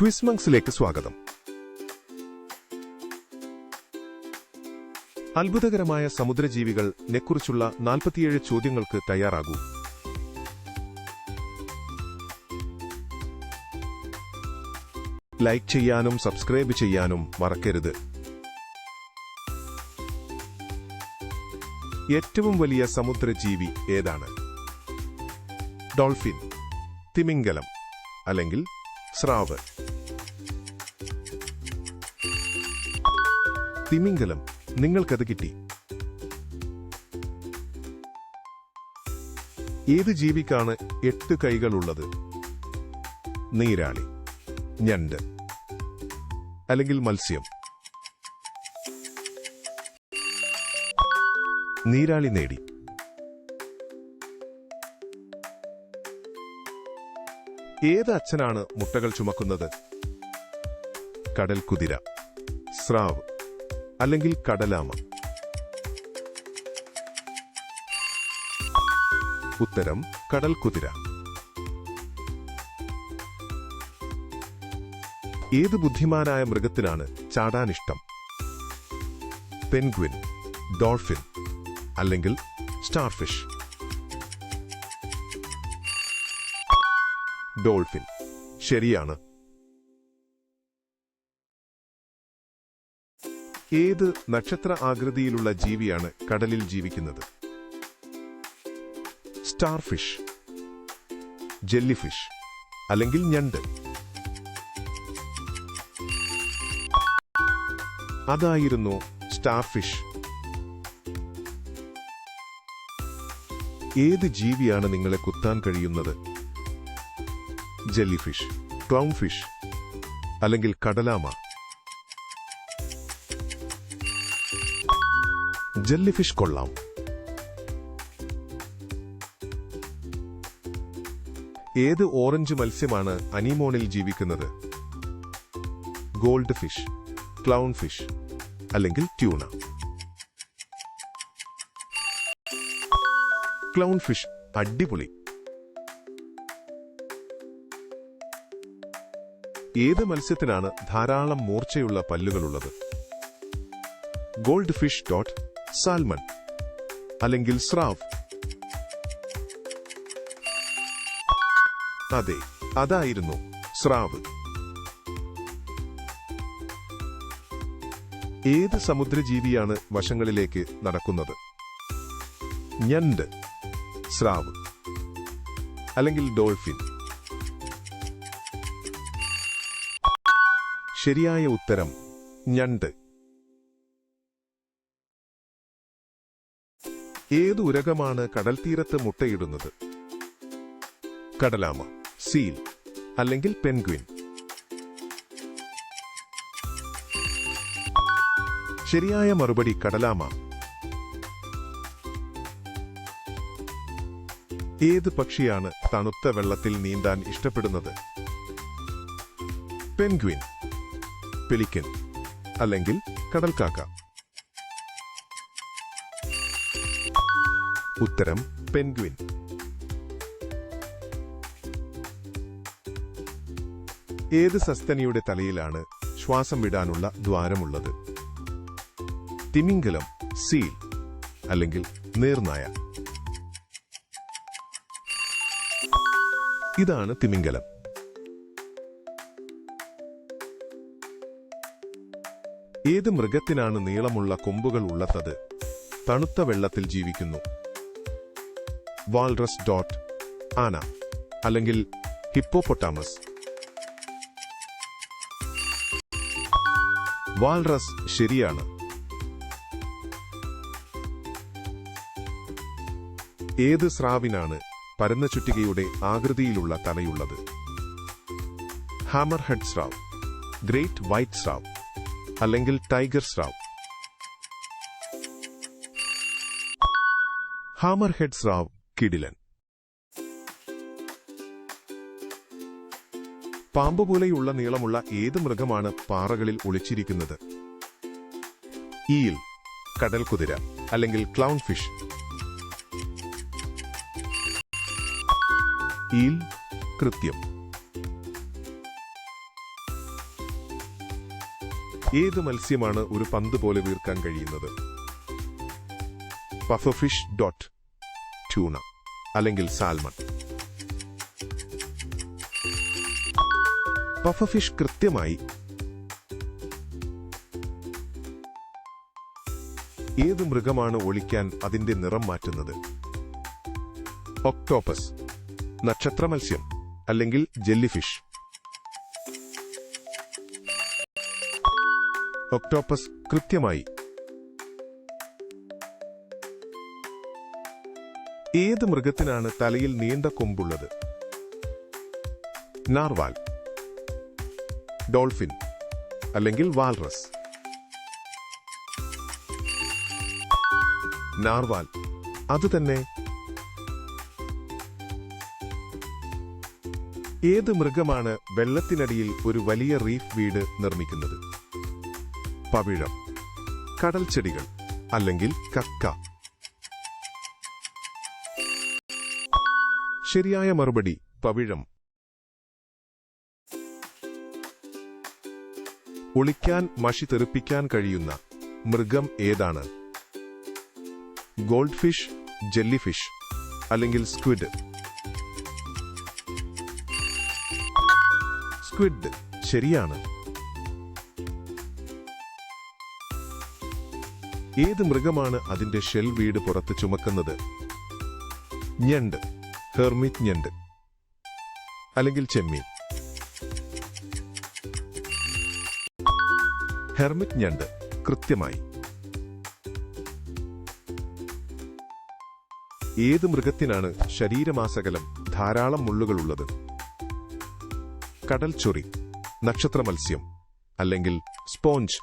ക്വിസ്മങ്സിലേക്ക് സ്വാഗതം. അത്ഭുതകരമായ സമുദ്രജീവികൾ നെക്കുറിച്ചുള്ള നാൽപ്പത്തിയേഴ് ചോദ്യങ്ങൾക്ക് തയ്യാറാകൂ. ലൈക്ക് ചെയ്യാനും സബ്സ്ക്രൈബ് ചെയ്യാനും മറക്കരുത്. ഏറ്റവും വലിയ സമുദ്രജീവി ഏതാണ്? ഡോൾഫിൻ തിമിംഗലം അല്ലെങ്കിൽ സ്രാവ്. തിമിംഗലം. നിങ്ങൾക്കത് കിട്ടി. ഏത് ജീവിക്കാണ് എട്ട് കൈകളുള്ളത്? നീരാളി ഞണ്ട് അല്ലെങ്കിൽ മത്സ്യം? നീരാളി നേടി. ഏത് അച്ഛനാണ് മുട്ടകൾ ചുമക്കുന്നത്? കടൽ കുതിര സ്രാവ് അല്ലെങ്കിൽ കടലാമ? ഉത്തരം കടൽ കുതിര. ഏത് ബുദ്ധിമാനായ മൃഗത്തിനാണ് ചാടാനിഷ്ടം? പെൻഗ്വിൻ ഡോൾഫിൻ അല്ലെങ്കിൽ സ്റ്റാർഫിഷ്? ഡോൾഫിൻ. ശരിയാണ് ഏത് നക്ഷത്ര ആകൃതിയിലുള്ള ജീവിയാണ് കടലിൽ ജീവിക്കുന്നത്? സ്റ്റാർഫിഷ് ജെല്ലിഫിഷ് അല്ലെങ്കിൽ ഞണ്ട്? അതായിരുന്നു സ്റ്റാർഫിഷ്. ഏത് ജീവിയാണ് നിങ്ങളെ കുത്താൻ കഴിയുന്നത്? ജെല്ലിഫിഷ് ക്ലൗൺഫിഷ് അല്ലെങ്കിൽ കടലാമ? ജെല്ലിഫിഷ് കൊള്ളാം. ഏത് ഓറഞ്ച് മത്സ്യമാണ് അനിമോണിൽ ജീവിക്കുന്നത്? ഗോൾഡ് ഫിഷ് ക്ലൗൺ ഫിഷ് അല്ലെങ്കിൽ ട്യൂണ? ക്ലൗൺ ഫിഷ് അടിപൊളി. ഏത് മത്സ്യത്തിനാണ് ധാരാളം മൂർച്ചയുള്ള പല്ലുകളുള്ളത്? ഗോൾഡ് ഫിഷ് ഡോട്ട് സാൽമൺ അല്ലെങ്കിൽ സ്രാവ്. അതെ അതായിരുന്നു സ്രാവ്. ഏത് സമുദ്രജീവിയാണ് വശങ്ങളിലേക്ക് നടക്കുന്നത്? ഞണ്ട് സ്രാവ് അല്ലെങ്കിൽ ഡോൾഫിൻ? ശരിയായ ഉത്തരം ഞണ്ട്. ഏത് ഉരകമാണ് കടൽത്തീരത്ത് മുട്ടയിടുന്നത്? കടലാമ സീൽ അല്ലെങ്കിൽ പെൻഗ്വിൻ? ശരിയായ മറുപടി കടലാമ. ഏത് പക്ഷിയാണ് തണുത്ത വെള്ളത്തിൽ നീന്താൻ ഇഷ്ടപ്പെടുന്നത്? പെൻഗ്വിൻ പെലിക്കൻ അല്ലെങ്കിൽ കടൽക്കാക്ക? ഉത്തരം പെൻഗ്വിൻ. ഏത് സസ്തനിയുടെ തലയിലാണ് ശ്വാസം വിടാനുള്ള ദ്വാരമുള്ളത്? തിമിംഗലം സീൽ അല്ലെങ്കിൽ നീർനായ? ഇതാണ് തിമിംഗലം. ഏത് മൃഗത്തിനാണ് നീളമുള്ള കൊമ്പുകൾ ഉള്ളത്തത്? തണുത്ത വെള്ളത്തിൽ ജീവിക്കുന്നു. വാൾറസ് ഡോട്ട് ആന അല്ലെങ്കിൽ ഹിപ്പോപൊട്ടാമസ് വാൾറസ് ശരിയാണ്. ഏത് സ്രാവിനാണ് പരന്ന ചുറ്റികയുടെ ആകൃതിയിലുള്ള തലയുള്ളത്? ഹാമർ ഹെഡ് സ്രാവ് ഗ്രേറ്റ് വൈറ്റ് സ്രാവ് അല്ലെങ്കിൽ ടൈഗർ സ്രാവ്. ഹാമർ ഹെഡ് സ്രാവ് കിടിലൻ. പാമ്പ് പോലെയുള്ള നീളമുള്ള ഏത് മൃഗമാണ് പാറകളിൽ ഒളിച്ചിരിക്കുന്നത്? ഈൽ കടൽ കുതിര അല്ലെങ്കിൽ ക്ലൗൺ ഫിഷ്. ഈൽ കൃത്യം. ഏത് മത്സ്യമാണ് ഒരു പന്ത് പോലെ വീർക്കാൻ കഴിയുന്നത്? പഫഫിഷ് ഡോട്ട് ട്യൂണ അല്ലെങ്കിൽ സാൽമൺ. പഫ ഫിഷ് കൃത്യമായി ഏത് മൃഗമാണ് ഒളിക്കാൻ അതിന്റെ നിറം മാറ്റുന്നത്? ഒക്ടോപ്പസ് നക്ഷത്ര മത്സ്യം അല്ലെങ്കിൽ ജെല്ലിഫിഷ് ഒക്ടോപ്പസ് കൃത്യമായി ഏത് മൃഗത്തിനാണ് തലയിൽ നീണ്ട കൊമ്പുള്ളത്? നാർവാൽ ഡോൾഫിൻ അല്ലെങ്കിൽ വാൽറസ്. നാർവാൽ അതുതന്നെ ഏത് മൃഗമാണ് വെള്ളത്തിനടിയിൽ ഒരു വലിയ റീഫ് വീട് നിർമ്മിക്കുന്നത്? പവിഴം കടൽ ചെടികൾ അല്ലെങ്കിൽ കക്ക. ശരിയായ മറുപടി പവിഴം. ഒളിക്കാൻ മഷി തെറിപ്പിക്കാൻ കഴിയുന്ന മൃഗം ഏതാണ്? ഗോൾഡ് ഫിഷ് ജെല്ലിഫിഷ് അല്ലെങ്കിൽ സ്ക്വിഡ്? സ്ക്വിഡ് ശരിയാണ്. ഏത് മൃഗമാണ് അതിന്റെ ഷെൽ വീട് പുറത്ത് ചുമക്കുന്നത്? ഞണ്ട്. ഹെർമിറ്റ് ഞണ്ട്. അല്ലെങ്കിൽ ചെമ്മീൻ. ഹെർമിറ്റ് ഞണ്ട് കൃത്യമായി. ഏത് മൃഗത്തിനാണ് ശരീരമാസകലം ധാരാളം മുള്ളുകളുള്ളത്? കടൽ ചൊറി നക്ഷത്ര മത്സ്യം അല്ലെങ്കിൽ സ്പോഞ്ച്.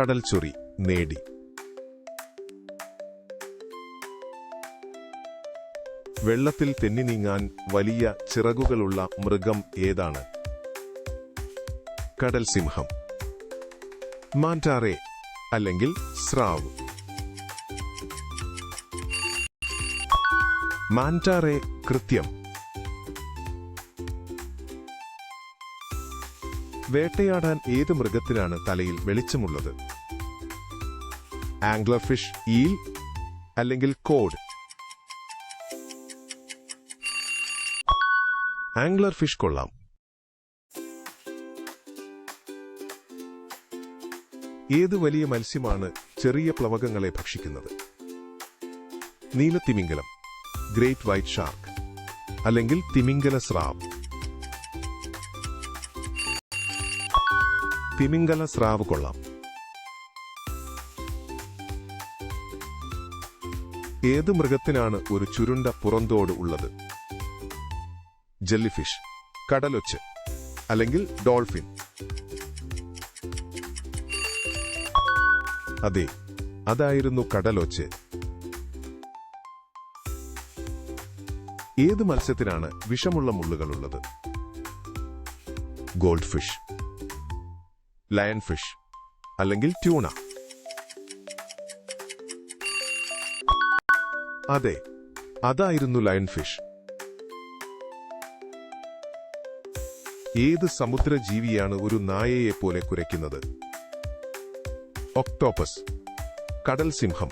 കടൽ ചൊറി നേടി. വെള്ളത്തിൽ തെന്നി നീങ്ങാൻ വലിയ ചിറകുകളുള്ള മൃഗം ഏതാണ്? കടൽ സിംഹം മാന്റാറെ അല്ലെങ്കിൽ സ്രാവ്. മാന്റാറെ കൃത്യം. വേട്ടയാടാൻ ഏത് മൃഗത്തിനാണ് തലയിൽ വെളിച്ചമുള്ളത്? ആംഗ്ലർ ഫിഷ് ഈൽ അല്ലെങ്കിൽ കോഡ്. ആംഗ്ലർ ഫിഷ് കൊള്ളാം. ഏത് വലിയ മത്സ്യമാണ് ചെറിയ പ്ലവകങ്ങളെ ഭക്ഷിക്കുന്നത്? നീലത്തിമിംഗലം ഗ്രേറ്റ് വൈറ്റ് ഷാർക്ക് അല്ലെങ്കിൽ തിമിംഗല സ്രാവ്. തിമിംഗല സ്രാവ് കൊള്ളാം. ഏത് മൃഗത്തിനാണ് ഒരു ചുരുണ്ട പുറന്തോട് ഉള്ളത്? ജെല്ലിഫിഷ് കടലൊച്ച് അല്ലെങ്കിൽ ഡോൾഫിൻ. അതെ അതായിരുന്നു കടലൊച്ച്. ഏത് മത്സ്യത്തിനാണ് വിഷമുള്ള മുള്ളുകളുള്ളത്? ഗോൾഡ് ഫിഷ് ലയൺ ഫിഷ് അല്ലെങ്കിൽ ട്യൂണ. അതെ അതായിരുന്നു ലയൺ ഫിഷ് ഏത് സമുദ്ര ജീവിയാണ് ഒരു നായയെ പോലെ കുരയ്ക്കുന്നത്? ഒക്ടോപ്പസ് കടൽ സിംഹം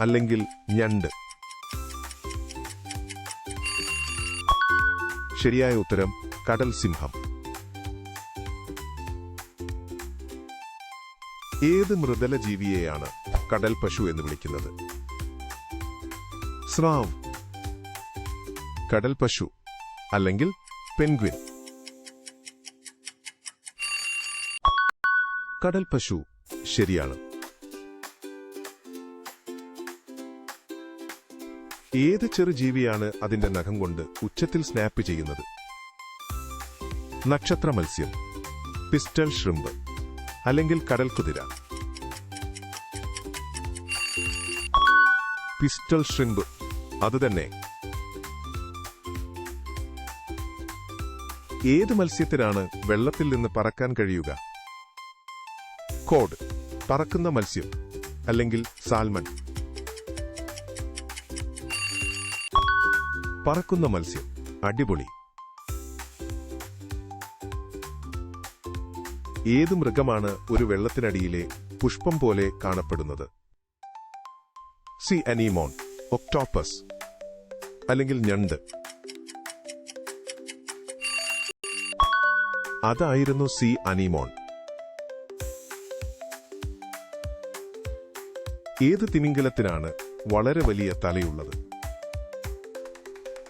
അല്ലെങ്കിൽ ഞണ്ട്. ശരിയായ ഉത്തരം കടൽ സിംഹം. ഏത് മൃദല ജീവിയെയാണ് കടൽ പശു എന്ന് വിളിക്കുന്നത്? സ്രാവ് കടൽ പശു അല്ലെങ്കിൽ പെൻഗ്വിൻ. കടൽ പശു. ശരിയാണ്. ഏത് ചെറു ജീവിയാണ് അതിന്റെ നഖം കൊണ്ട് ഉച്ചത്തിൽ സ്നാപ്പ് ചെയ്യുന്നത്? നക്ഷത്ര മത്സ്യം പിസ്റ്റൽ ഷ്രിമ്പ് അല്ലെങ്കിൽ കടൽ കുതിര. പിസ്റ്റൽ ഷ്രിമ്പ് അതുതന്നെ ഏത് മത്സ്യത്തിനാണ് വെള്ളത്തിൽ നിന്ന് പറക്കാൻ കഴിയുക? കോഡ് പറക്കുന്ന മത്സ്യം അല്ലെങ്കിൽ സാൽമൺ. പറക്കുന്ന മത്സ്യം അടിപൊളി. ഏത് മൃഗമാണ് ഒരു വെള്ളത്തിനടിയിലെ പുഷ്പം പോലെ കാണപ്പെടുന്നത്? സി അനീമോൺ ഒക്ടോപ്പസ് അല്ലെങ്കിൽ ഞണ്ട്. അതായിരുന്നു സി അനീമോൺ. ഏത് തിമിംഗലത്തിനാണ് വളരെ വലിയ തലയുള്ളത്?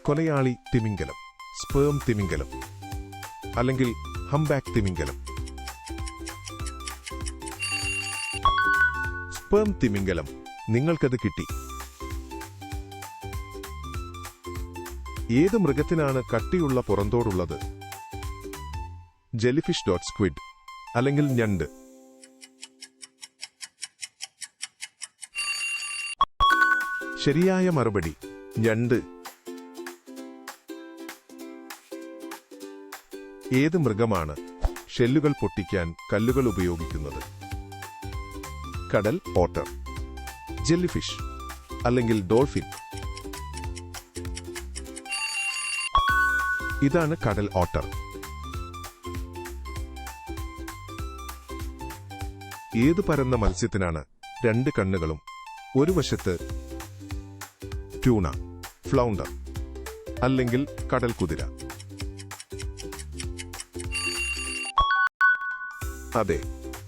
കൊലയാളി തിമിംഗലം സ്പേം തിമിംഗലം അല്ലെങ്കിൽ ഹംബാക്ക് തിമിംഗലം. സ്പേം തിമിംഗലം നിങ്ങൾക്കത് കിട്ടി. ഏത് മൃഗത്തിനാണ് കട്ടിയുള്ള പുറന്തോടുള്ളത്? ജെലിഫിഷ് ഡോട്ട് സ്ക്വിഡ് അല്ലെങ്കിൽ ഞണ്ട്. ശരിയായ മറുപടി. ഞണ്ട് ഏത് മൃഗമാണ് ഷെല്ലുകൾ പൊട്ടിക്കാൻ കല്ലുകൾ ഉപയോഗിക്കുന്നത്? കടൽ ഓട്ടർ ജെല്ലിഫിഷ്. അല്ലെങ്കിൽ ഡോൾഫിൻ. ഇതാണ് കടൽ ഓട്ടർ ഏത് പരന്ന മത്സ്യത്തിനാണ് രണ്ട് കണ്ണുകളും ഒരു വശത്ത് ട്യൂണ ഫ്ലൗണ്ടർ അല്ലെങ്കിൽ കടൽ കുതിര. അതെ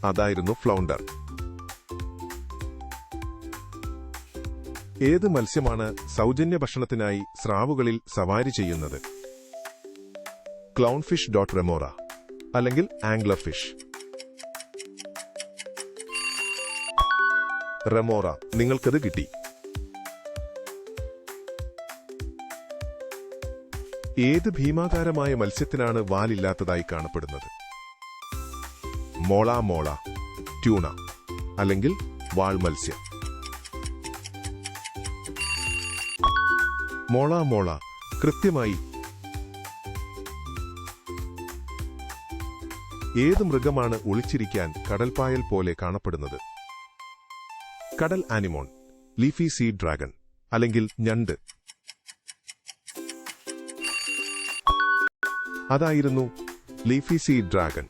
അതായിരുന്നു ഫ്ലൗണ്ടർ. ഏത് മത്സ്യമാണ് സൗജന്യ ഭക്ഷണത്തിനായി സ്രാവുകളിൽ സവാരി ചെയ്യുന്നത്? ക്ലൗൺ ഫിഷ് ഡോട്ട് റെമോറ അല്ലെങ്കിൽ ആംഗ്ലർ ഫിഷ്. റെമോറ നിങ്ങൾക്കത് കിട്ടി. ഏത് ഭീമാകാരമായ മത്സ്യത്തിനാണ് വാലില്ലാത്തതായി കാണപ്പെടുന്നത്? മോള മോള ട്യൂണ അല്ലെങ്കിൽ വാൾ മത്സ്യം. മോള മോള കൃത്യമായി ഏത് മൃഗമാണ് ഒളിച്ചിരിക്കാൻ കടൽപ്പായൽ പോലെ കാണപ്പെടുന്നത്? കടൽ ആനിമോൺ ലീഫി സീ ഡ്രാഗൺ അല്ലെങ്കിൽ ഞണ്ട്. അതായിരുന്നു ലീഫി സീ ഡ്രാഗൺ.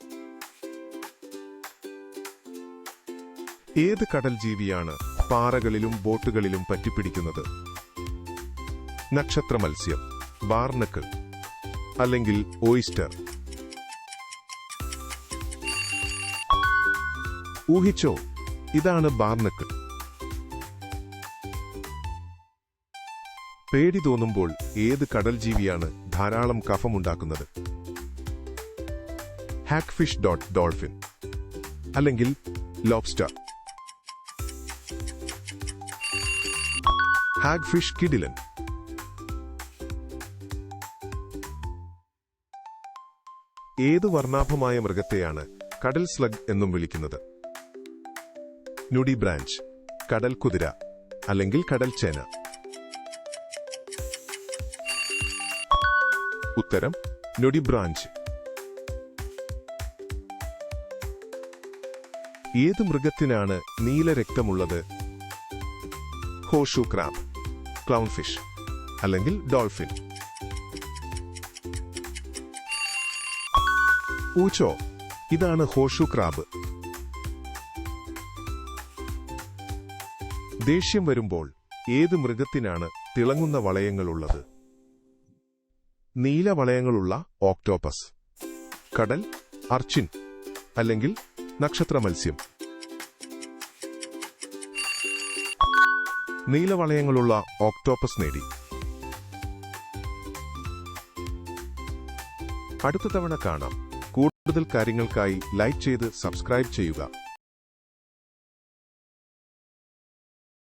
ഏത് കടൽ ജീവിയാണ് പാറകളിലും ബോട്ടുകളിലും പറ്റിപ്പിടിക്കുന്നത്? നക്ഷത്ര മത്സ്യം ബാർണക്കിൾ അല്ലെങ്കിൽ ഓയിസ്റ്റർ. ഊഹിച്ചോ ഇതാണ് ബാർണക്കിൾ പേടി തോന്നുമ്പോൾ ഏത് കടൽ ജീവിയാണ് ധാരാളം കഫമുണ്ടാക്കുന്നത്? ഹാക്ഫിഷ് ഡോട്ട് ഡോൾഫിൻ അല്ലെങ്കിൽ ലോബ്സ്റ്റർ ഹാഗ്ഫിഷ് കിഡിലൻ ഏത് വർണാഭമായ മൃഗത്തെയാണ് കടൽ സ്ലഗ് എന്നും വിളിക്കുന്നത്? നുഡി ബ്രാഞ്ച് കടൽ കുതിര അല്ലെങ്കിൽ കടൽ ചേന. ഉത്തരം നൊടി ബ്രാഞ്ച് ഏത് മൃഗത്തിനാണ് നീല രക്തമുള്ളത്? ഹോഷു ക്രാബ് ക്ലൗൺ ഫിഷ് അല്ലെങ്കിൽ ഡോൾഫിൻ. ഊച്ചോ ഇതാണ് ഹോഷു ക്രാബ്. ദേഷ്യം വരുമ്പോൾ ഏത് മൃഗത്തിനാണ് തിളങ്ങുന്ന വളയങ്ങളുള്ളത്? നീല വളയങ്ങളുള്ള ഓക്ടോപ്പസ് കടൽ അർച്ചിൻ അല്ലെങ്കിൽ നക്ഷത്ര മത്സ്യം നീലവളയങ്ങളുള്ള ഓക്ടോപ്പസ് നേടി. അടുത്ത തവണ കാണാം. കൂടുതൽ കാര്യങ്ങൾക്കായി ലൈക്ക് ചെയ്ത് സബ്സ്ക്രൈബ് ചെയ്യുക.